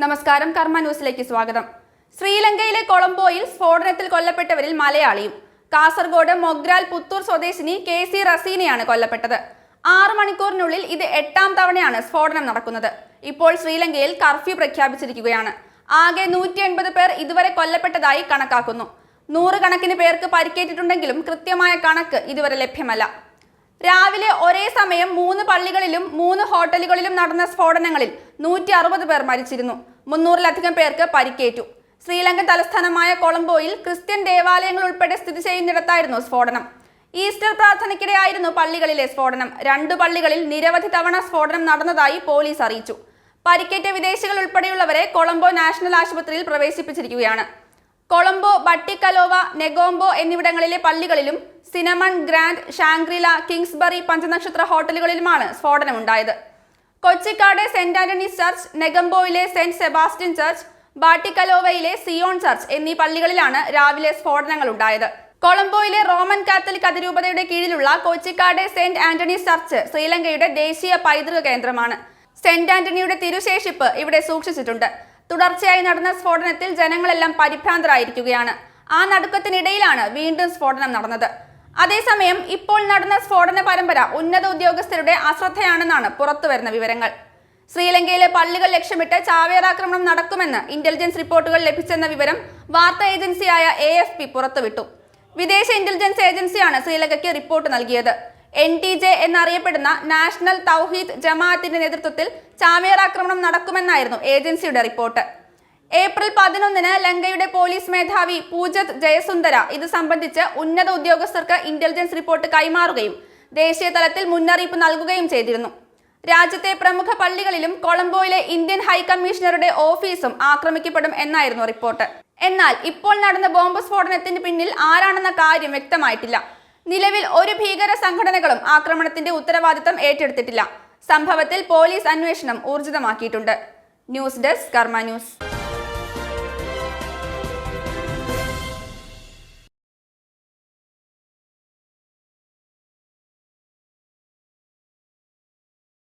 നമസ്കാരം കർമ്മ ന്യൂസിലേക്ക് സ്വാഗതം. ശ്രീലങ്കയിലെ കൊളംബോയിൽ സ്ഫോടനത്തിൽ കൊല്ലപ്പെട്ടവരിൽ മലയാളിയും കാസർഗോഡ് മൊഗ്രാൽ പുത്തൂർ സ്വദേശിനി കെ സി റസീനയാണ് കൊല്ലപ്പെട്ടത്. ആറ് മണിക്കൂറിനുള്ളിൽ ഇത് എട്ടാം തവണയാണ് സ്ഫോടനം നടക്കുന്നത്. ഇപ്പോൾ ശ്രീലങ്കയിൽ കർഫ്യൂ പ്രഖ്യാപിച്ചിരിക്കുകയാണ്. ആകെ നൂറ്റി എൺപത് പേർ ഇതുവരെ കൊല്ലപ്പെട്ടതായി കണക്കാക്കുന്നു. നൂറുകണക്കിന് പേർക്ക് പരിക്കേറ്റിട്ടുണ്ടെങ്കിലും കൃത്യമായ കണക്ക് ഇതുവരെ ലഭ്യമല്ല. രാവിലെ ഒരേ സമയം മൂന്ന് പള്ളികളിലും മൂന്ന് ഹോട്ടലുകളിലും നടന്ന സ്ഫോടനങ്ങളിൽ നൂറ്റി അറുപത് പേർ മരിച്ചിരുന്നു. മുന്നൂറിലധികം പേർക്ക് പരിക്കേറ്റു. ശ്രീലങ്കൻ തലസ്ഥാനമായ കൊളംബോയിൽ ക്രിസ്ത്യൻ ദേവാലയങ്ങൾ ഉൾപ്പെടെ സ്ഥിതി ചെയ്യുന്നിടത്തായിരുന്നു സ്ഫോടനം. ഈസ്റ്റർ പ്രാർത്ഥനയ്ക്കിടെയായിരുന്നു പള്ളികളിലെ സ്ഫോടനം. രണ്ടു പള്ളികളിൽ നിരവധി തവണ സ്ഫോടനം നടന്നതായി പോലീസ് അറിയിച്ചു. പരിക്കേറ്റ വിദേശികൾ ഉൾപ്പെടെയുള്ളവരെ കൊളംബോ നാഷണൽ ആശുപത്രിയിൽ പ്രവേശിപ്പിച്ചിരിക്കുകയാണ്. കൊളംബോ ബട്ടിക്കലോവ നെഗോംബോ എന്നിവിടങ്ങളിലെ പള്ളികളിലും cinnamon grand Shangri La Kingsbury പഞ്ചനക്ഷത്ര ഹോട്ടലുകളിലുമാണ് സ്ഫോടനമുണ്ടായത്. കൊച്ചിക്കാട് സെന്റ് ആന്റണീസ് ചർച്ച് നെഗംബോയിലെ സെന്റ് സെബാസ്റ്റ്യൻ ചർച്ച് ബാട്ടിക്കലോവയിലെ സിയോൺ ചർച്ച് എന്നീ പള്ളികളിലാണ് രാവിലെ സ്ഫോടനങ്ങൾ ഉണ്ടായത് കൊളംബോയിലെ റോമൻ കാത്തലിക് അതിരൂപതയുടെ കീഴിലുള്ള കൊച്ചിക്കാട് സെന്റ് ആന്റണീസ് ചർച്ച് ശ്രീലങ്കയുടെ ദേശീയ പൈതൃക കേന്ദ്രമാണ്. സെന്റ് ആന്റണിയുടെ തിരുശേഷിപ്പ് ഇവിടെ സൂക്ഷിച്ചിട്ടുണ്ട്. തുടർച്ചയായി നടന്ന സ്ഫോടനത്തിൽ ജനങ്ങളെല്ലാം പരിഭ്രാന്തരായിരിക്കുകയാണ്. ആ നടുക്കത്തിനിടയിലാണ് വീണ്ടും സ്ഫോടനം നടന്നത്. അതേസമയം ഇപ്പോൾ നടന്ന സ്ഫോടന പരമ്പര ഉന്നത ഉദ്യോഗസ്ഥരുടെ അശ്രദ്ധയാണെന്നാണ് പുറത്തുവരുന്ന വിവരങ്ങൾ. ശ്രീലങ്കയിലെ പള്ളികൾ ലക്ഷ്യമിട്ട് ചാവേറാക്രമണം നടക്കുമെന്ന് ഇന്റലിജൻസ് റിപ്പോർട്ടുകൾ ലഭിച്ചെന്ന വിവരം വാർത്താ ഏജൻസിയായ എ എഫ് പി പുറത്തുവിട്ടു. വിദേശ ഇന്റലിജൻസ് ഏജൻസിയാണ് ശ്രീലങ്കയ്ക്ക് റിപ്പോർട്ട് നൽകിയത്. എൻ ടി ജെ എന്നറിയപ്പെടുന്ന നാഷണൽ തൗഹീദ് ജമാഅത്തിന്റെ നേതൃത്വത്തിൽ ചാവേറാക്രമണം നടക്കുമെന്നായിരുന്നു ഏജൻസിയുടെ റിപ്പോർട്ട്. ഏപ്രിൽ പതിനൊന്നിന് ലങ്കയുടെ പോലീസ് മേധാവി പൂജത് ജയസുന്ദര ഇത് സംബന്ധിച്ച് ഉന്നത ഉദ്യോഗസ്ഥർക്ക് ഇന്റലിജൻസ് റിപ്പോർട്ട് കൈമാറുകയും ദേശീയ തലത്തിൽ മുന്നറിയിപ്പ് നൽകുകയും ചെയ്തിരുന്നു. രാജ്യത്തെ പ്രമുഖ പള്ളികളിലും കൊളംബോയിലെ ഇന്ത്യൻ ഹൈക്കമ്മീഷണറുടെ ഓഫീസും ആക്രമിക്കപ്പെടും എന്നായിരുന്നു റിപ്പോർട്ട്. എന്നാൽ ഇപ്പോൾ നടന്ന ബോംബ് സ്ഫോടനത്തിന് പിന്നിൽ ആരാണെന്ന കാര്യം വ്യക്തമായിട്ടില്ല. നിലവിൽ ഒരു ഭീകര സംഘടനകളും ആക്രമണത്തിന്റെ ഉത്തരവാദിത്തം ഏറ്റെടുത്തിട്ടില്ല. സംഭവത്തിൽ പോലീസ് അന്വേഷണം ഊർജിതമാക്കിയിട്ടുണ്ട്. News desk Karma news.